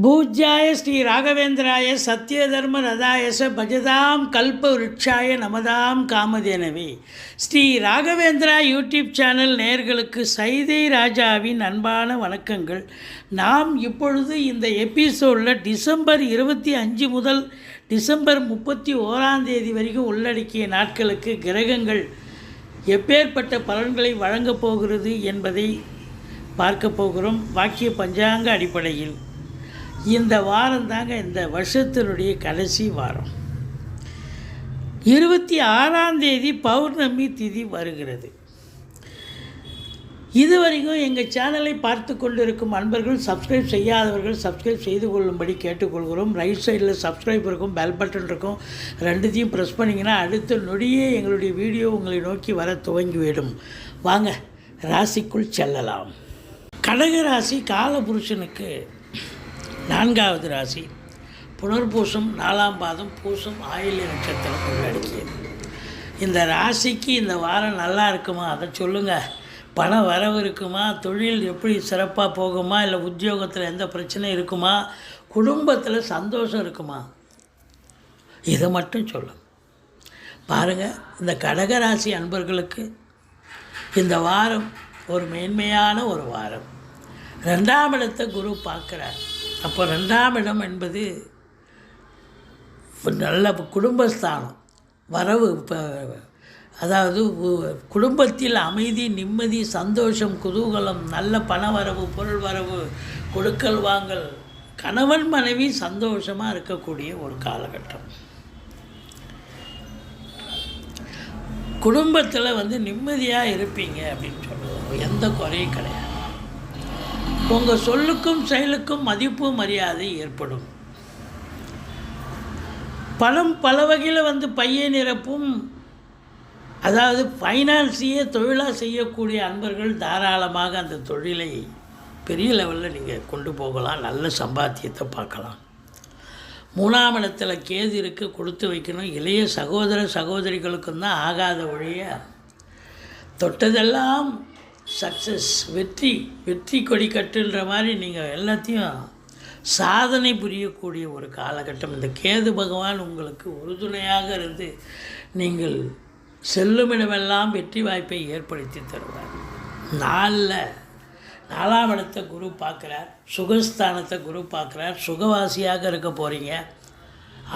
பூஜ்யாய ஸ்ரீ ராகவேந்திராய சத்யதர்ம ரதாயச பஜதாம் கல்ப விருட்சாய நமதாம் காமதேனவே. ஸ்ரீ ராகவேந்திரா யூடியூப் சேனல் நேயர்களுக்கு சைதை ராஜாவின் அன்பான வணக்கங்கள். நாம் இப்பொழுது இந்த எபிசோடில் டிசம்பர் இருபத்தி அஞ்சு முதல் டிசம்பர் முப்பத்தி ஓராம் தேதி வரைக்கும் உள்ளடக்கிய நாட்களுக்கு கிரகங்கள் எப்பேற்பட்ட பலன்களை வழங்கப் போகிறது என்பதை பார்க்க போகிறோம். வாக்கிய பஞ்சாங்க அடிப்படையில். இந்த வாரம் தாங்க இந்த வருஷத்தினுடைய கடைசி வாரம். இருபத்தி ஆறாம் தேதி பௌர்ணமி திதி வருகிறது. இதுவரைக்கும் எங்கள் சேனலை பார்த்து கொண்டிருக்கும் அன்பர்கள் சப்ஸ்கிரைப் செய்யாதவர்கள் சப்ஸ்கிரைப் செய்து கொள்ளும்படி கேட்டுக்கொள்கிறோம். ரைட் சைடில் சப்ஸ்கிரைப் இருக்கும் பெல் பட்டன் இருக்கும். ரெண்டுத்தையும் ப்ரெஸ் பண்ணிங்கன்னா அடுத்த நொடியே எங்களுடைய வீடியோ உங்களை நோக்கி வர துவங்கிவிடும். வாங்க ராசிக்குள் செல்லலாம். கடக ராசி காலபுருஷனுக்கு நான்காவது ராசி. புனர்பூசம் நாலாம் பாதம் பூசம் ஆயில்ய நட்சத்திரம் உள்ளடக்கியது. இந்த ராசிக்கு இந்த வாரம் நல்லா இருக்குமா? அதை சொல்லுங்கள் பண வரவு இருக்குமா? தொழில் எப்படி சிறப்பாக போகுமா? இல்லை உத்தியோகத்தில் எந்த பிரச்சனையும் இருக்குமா? குடும்பத்தில் சந்தோஷம் இருக்குமா? இதை மட்டும் சொல்லும். பாருங்கள் இந்த கடகராசி அன்பர்களுக்கு இந்த வாரம் ஒரு மேன்மையான ஒரு வாரம். ரெண்டாம் இடத்தை குரு பார்க்குறார். அப்போ ரெண்டாம் இடம் என்பது நல்ல குடும்பஸ்தானம். வரவு இப்போ அதாவது குடும்பத்தில் அமைதி நிம்மதி சந்தோஷம் குதூகலம் நல்ல பண வரவு பொருள் வரவு கொடுக்கல் வாங்கல் கணவன் மனைவி சந்தோஷமாக இருக்கக்கூடிய ஒரு காலகட்டம். குடும்பத்தில் வந்து நிம்மதியாக இருப்பீங்க அப்படின்னு சொல்லுவோம் எந்த குறையும் கிடையாது. உங்கள் சொல்லுக்கும் செயலுக்கும் மதிப்பு மரியாதை ஏற்படும். பணம் பல வகையில் வந்து பையை நிரப்பும் அதாவது ஃபைனான்ஸையே தொழிலாக செய்யக்கூடிய அன்பர்கள் தாராளமாக அந்த தொழிலை பெரிய லெவலில் நீங்கள் கொண்டு போகலாம் நல்ல சம்பாத்தியத்தை பார்க்கலாம். மூணாம் இடத்துல கேது இருக்கு கொடுத்து வைக்கணும். இளைய சகோதர சகோதரிகளுக்கும் தான் ஆகாத ஒழிய தொட்டதெல்லாம் சக்ஸஸ் வெற்றி வெற்றி கொடி கட்டுன்ற மாதிரி நீங்கள் எல்லாத்தையும் சாதனை புரியக்கூடிய ஒரு காலகட்டம். இந்த கேது பகவான் உங்களுக்கு உறுதுணையாக இருந்து நீங்கள் செல்லுமிடமெல்லாம் வெற்றி வாய்ப்பை ஏற்படுத்தி தருவார். நாளில் நாலாம் இடத்தை குரு பார்க்குறார் சுகஸ்தானத்தை குரு பார்க்குறார் சுகவாசியாக இருக்க போகிறீங்க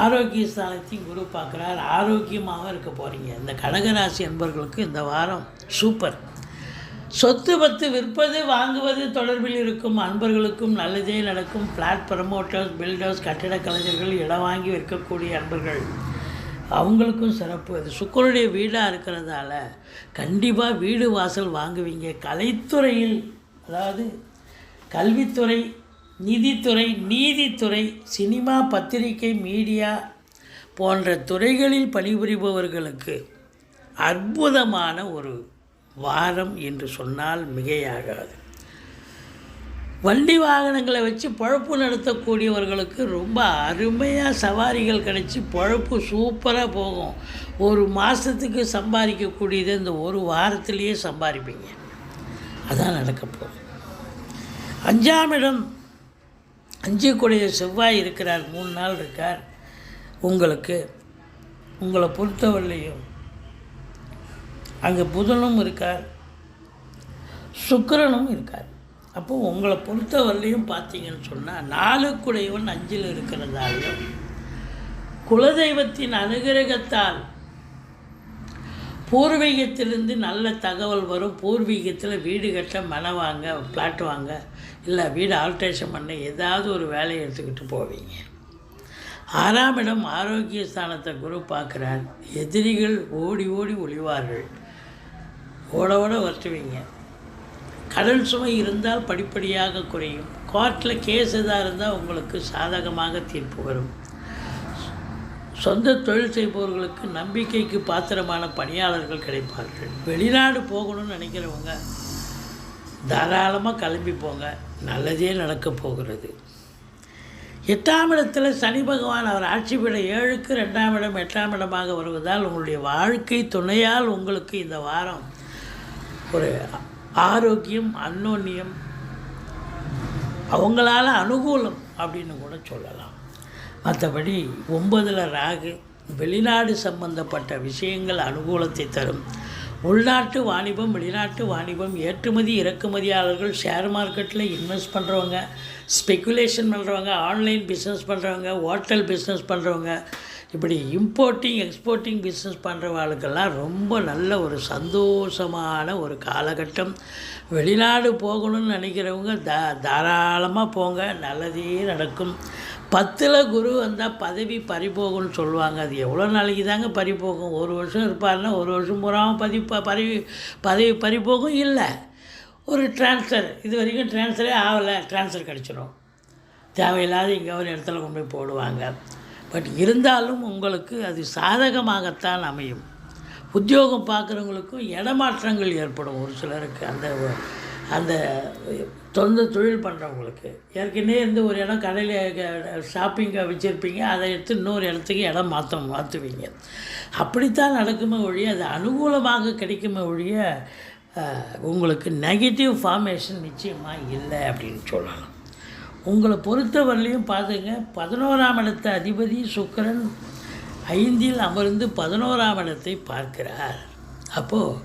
ஆரோக்கிய ஸ்தானத்தையும் குரு பார்க்குறார் ஆரோக்கியமாக இருக்க போகிறீங்க இந்த கடகராசி என்பர்களுக்கு இந்த வாரம் சூப்பர். சொத்து பத்து விற்பது வாங்குவது தொடர்பில் இருக்கும் அன்பர்களுக்கும் நல்லதே நடக்கும். ஃப்ளாட் ப்ரமோட்டர்ஸ் பில்டர்ஸ் கட்டிடக் கலைஞர்கள் இடம் வாங்கி விற்கக்கூடிய அன்பர்கள். அவங்களுக்கும் சிறப்பு. அது சுக்கரனுடைய வீடாக இருக்கிறதால கண்டிப்பாக வீடு வாசல் வாங்குவீங்க. கலைத்துறையில் அதாவது கல்வித்துறை நிதித்துறை நீதித்துறை சினிமா பத்திரிகை மீடியா போன்ற துறைகளில் பணிபுரிபவர்களுக்கு அற்புதமான ஒரு வாரம் என்று சொன்னால் மிகையாகாது. வண்டி வாகனங்களை வச்சு பழப்பு நடத்தக்கூடியவர்களுக்கு ரொம்ப அருமையாக சவாரிகள் கிடச்சி பழப்பு சூப்பராக போகும். ஒரு மாதத்துக்கு சம்பாதிக்கக்கூடியது இந்த ஒரு வாரத்திலேயே சம்பாதிப்பீங்க. அதான் நடக்க போகுது. அஞ்சாம் இடம் அஞ்சு கூடிய செவ்வாய் இருக்கிறார் மூணு நாள் இருக்கார். உங்களுக்கு உங்களை பொறுத்தவரையிலையும் அங்கே புதனும் இருக்கார் சுக்கரனும் இருக்கார். அப்போது உங்களை பொறுத்தவரையிலையும் பார்த்தீங்கன்னு சொன்னால் நாலுக்குடையவன் அஞ்சில் இருக்கிறதாலையும் குலதெய்வத்தின் அனுகிரகத்தால் பூர்வீகத்திலிருந்து நல்ல தகவல் வரும். பூர்வீகத்தில் வீடு கட்ட மனை வாங்க பிளாட் வாங்க இல்லை வீடு ஆல்ட்ரேஷன் பண்ண ஏதாவது ஒரு வேலையை எடுத்துக்கிட்டு போவீங்க. ஆறாம் இடம் ஆரோக்கிய ஸ்தானத்தை குரு பார்க்குறார். எதிரிகள் ஓடி ஓடி ஒளிவார்கள். ஓட ஓட வரட்டுவீங்க கடன் சுமை இருந்தால் படிப்படியாக குறையும். கோர்ட்டில் கேஸ் எதாக இருந்தால் உங்களுக்கு சாதகமாக தீர்ப்பு வரும். சொந்த தொழில் செய்பவர்களுக்கு நம்பிக்கைக்கு பாத்திரமான பணியாளர்கள் கிடைப்பார்கள். வெளிநாடு போகணும்னு நினைக்கிறவங்க தாராளமாக கிளம்பி போங்க. நல்லதே நடக்கப் போகிறது. எட்டாம் இடத்துல சனி பகவான் அவர் ஆட்சி விட ஏழுக்கு ரெண்டாம் இடம் எட்டாம் இடமாக வருவதால் உங்களுடைய வாழ்க்கை துணையால் உங்களுக்கு இந்த வாரம் ஒரு ஆரோக்கியம் அன்னோன்யம் அவங்களால அனுகூலம் அப்படின்னு கூட சொல்லலாம். மற்றபடி ஒன்பதில் ராகு வெளிநாடு சம்பந்தப்பட்ட விஷயங்கள் அனுகூலத்தை தரும். உள்நாட்டு வாணிபம் வெளிநாட்டு வாணிபம் ஏற்றுமதி இறக்குமதியாளர்கள் ஷேர் மார்க்கெட்டில் இன்வெஸ்ட் பண்ணுறவங்க ஸ்பெக்குலேஷன் பண்ணுறவங்க ஆன்லைன் பிஸ்னஸ் பண்ணுறவங்க ஹோட்டல் பிஸ்னஸ் பண்ணுறவங்க இப்படி இம்போர்ட்டிங் எக்ஸ்போர்ட்டிங் பிஸ்னஸ் பண்ணுறவாளுக்கெல்லாம் ரொம்ப நல்ல ஒரு சந்தோஷமான ஒரு காலகட்டம். வெளிநாடு போகணும்னு நினைக்கிறவங்க தா தாராளமாக போங்க நல்லதே நடக்கும். பத்தில் குரு வந்தால் பதவி பறிபோகும்னு சொல்லுவாங்க. அது எவ்வளோ நாளைக்கு தாங்க பறிபோகும்? ஒரு வருஷம் இருப்பாருன்னா ஒரு வருஷம் பூராவும் பதி பறி பதவி பறிபோகும் இல்லை. ஒரு ட்ரான்ஸ்ஃபர் இது வரைக்கும் ட்ரான்ஸ்ஃபரே ஆகலை. ட்ரான்ஸ்ஃபர் கிடச்சிரும். தேவையில்லாத இங்கே ஒரு இடத்துல கொண்டு போய் போடுவாங்க. பட் இருந்தாலும் உங்களுக்கு அது சாதகமாகத்தான் அமையும். உத்தியோகம் பார்க்குறவங்களுக்கும் இடமாற்றங்கள் ஏற்படும் ஒரு சிலருக்கு அந்த அந்த சொந்த தொழில் பண்ணுறவங்களுக்கு ஏற்கனவே இருந்து ஒரு இடம் கடையில் ஷாப்பிங்கை வச்சுருப்பீங்க அதை எடுத்து இன்னொரு இடத்துக்கு இடம் மாற்ற மாற்றுவீங்க அப்படித்தான் நடக்குமே ஒழிய அது அனுகூலமாக கிடைக்குமே ஒழிய உங்களுக்கு நெகட்டிவ் ஃபார்மேஷன் நிச்சயமாக இல்லை அப்படின்னு சொல்லலாம். உங்களை பொறுத்தவரையிலையும் பார்த்துங்க பதினோராம் இடத்த அதிபதி சுக்கிரன் ஐந்தில் அமர்ந்து பதினோராம் இடத்தை பார்க்கிறார். அப்போது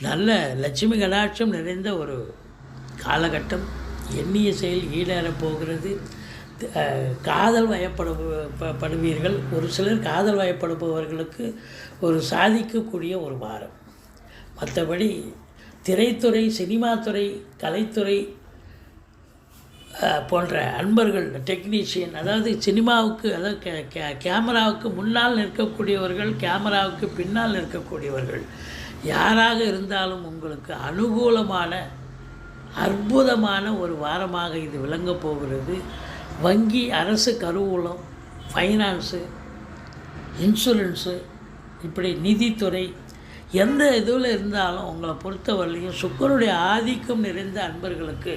நல்ல லட்சுமி கடாட்சம் நிறைந்த ஒரு காலகட்டம் எண்ணிய செயல் ஈடேறப் போகிறது. காதல் வயப்பட படுவீர்கள். ஒரு சிலர் காதல் வயப்படுபவர்களுக்கு ஒரு சாதிக்கக்கூடிய ஒரு வாரம். மற்றபடி திரைத்துறை சினிமாத்துறை கலைத்துறை போன்ற அன்பர்கள் டெக்னீஷியன் அதாவது சினிமாவுக்கு அதாவது கே கே கேமராவுக்கு முன்னால் நிற்கக்கூடியவர்கள் கேமராவுக்கு பின்னால் நிற்கக்கூடியவர்கள் யாராக இருந்தாலும் உங்களுக்கு அனுகூலமான அற்புதமான ஒரு வாரமாக இது விளங்கப் போகிறது. வங்கி அரசு கருவூலம் ஃபைனான்ஸு இன்சூரன்ஸு இப்படி நிதித்துறை எந்த இதில் இருந்தாலும் உங்களை பொறுத்தவரையிலையும் சுக்கருடைய ஆதிக்கம் நிறைந்த அன்பர்களுக்கு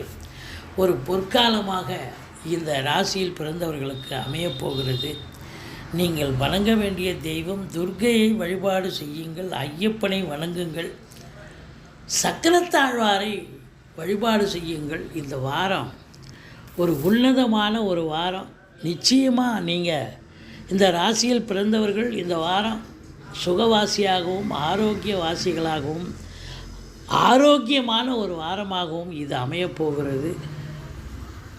ஒரு பொற்காலமாக இந்த ராசியில் பிறந்தவர்களுக்கு அமையப்போகிறது. நீங்கள் வணங்க வேண்டிய தெய்வம் துர்க்கையை வழிபாடு செய்யுங்கள் ஐயப்பனை வணங்குங்கள் சக்கரத்தாழ்வாரை வழிபாடு செய்யுங்கள். இந்த வாரம் ஒரு உன்னதமான ஒரு வாரம். நிச்சயமாக நீங்கள் இந்த ராசியில் பிறந்தவர்கள் இந்த வாரம் சுகவாசியாகவும் ஆரோக்கியவாசிகளாகவும் ஆரோக்கியமான ஒரு வாரமாகவும் இது அமையப்போகிறது.